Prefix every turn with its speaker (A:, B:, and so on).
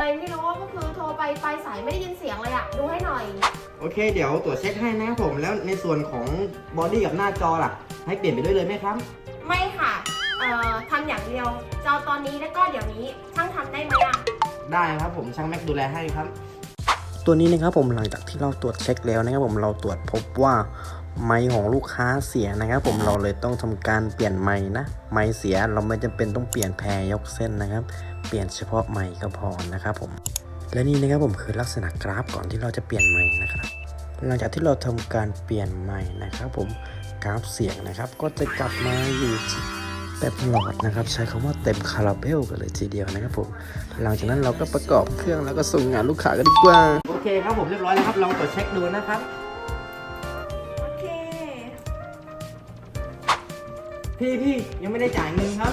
A: อะไรไม่รู้ก็คือโทรไปปลายสายไม่ได้ยินเสียงเลยอะดูให้หน่อย
B: โอเค เดี๋ยวตรวจเช็คให้นะครับผม แล้วในส่วนของบอดี้กับหน้าจอล่ะ ให้เปลี่ยนไปด้วยเลยไหมครับ
A: ไม่ค่ะเอ่อทำอย่างเดียวจะเอาตอนนี้แล้วก็เดี๋ยวนี้ช่างทำได้ไหมอะ
B: ได้ครับผมช่างแม็กดูแลให้ครับ
C: ตัวนี้นะครับผมหลังจากที่เราตรวจเช็คแล้วนะครับผมเราตรวจพบว่า ไม้ของลูกค้าเสียนะครับผมเราเลยต้องทำการเปลี่ยนไม้นะไม้เสียเราไม่จำเป็นต้องเปลี่ยนแพรยกเส้นนะครับ เปลี่ยนเฉพาะไม้ก็พอนะครับผมและนี่นะครับผมคือลักษณะกราฟก่อนที่เราจะเปลี่ยนไม้นะครับ หลังจากที่เราทำการเปลี่ยนไม้นะครับ ผมกราฟเสียงนะครับ ก็จะกลับมาอยู่เต็มหลอดนะครับใช้คำว่าเต็มคาราเบลกันเลยทีเดียวนะครับผมหลังจากนั้นเราก็ประกอบเครื่องแล้วก็ส่งงานลูกค้ากันดีกว่า
B: โอเคครับผมเรียบร้อยแล้วครับลองตรวจเช็คดูนะครับ พี่พี่ยังไม่ได้จ่ายเงินครับ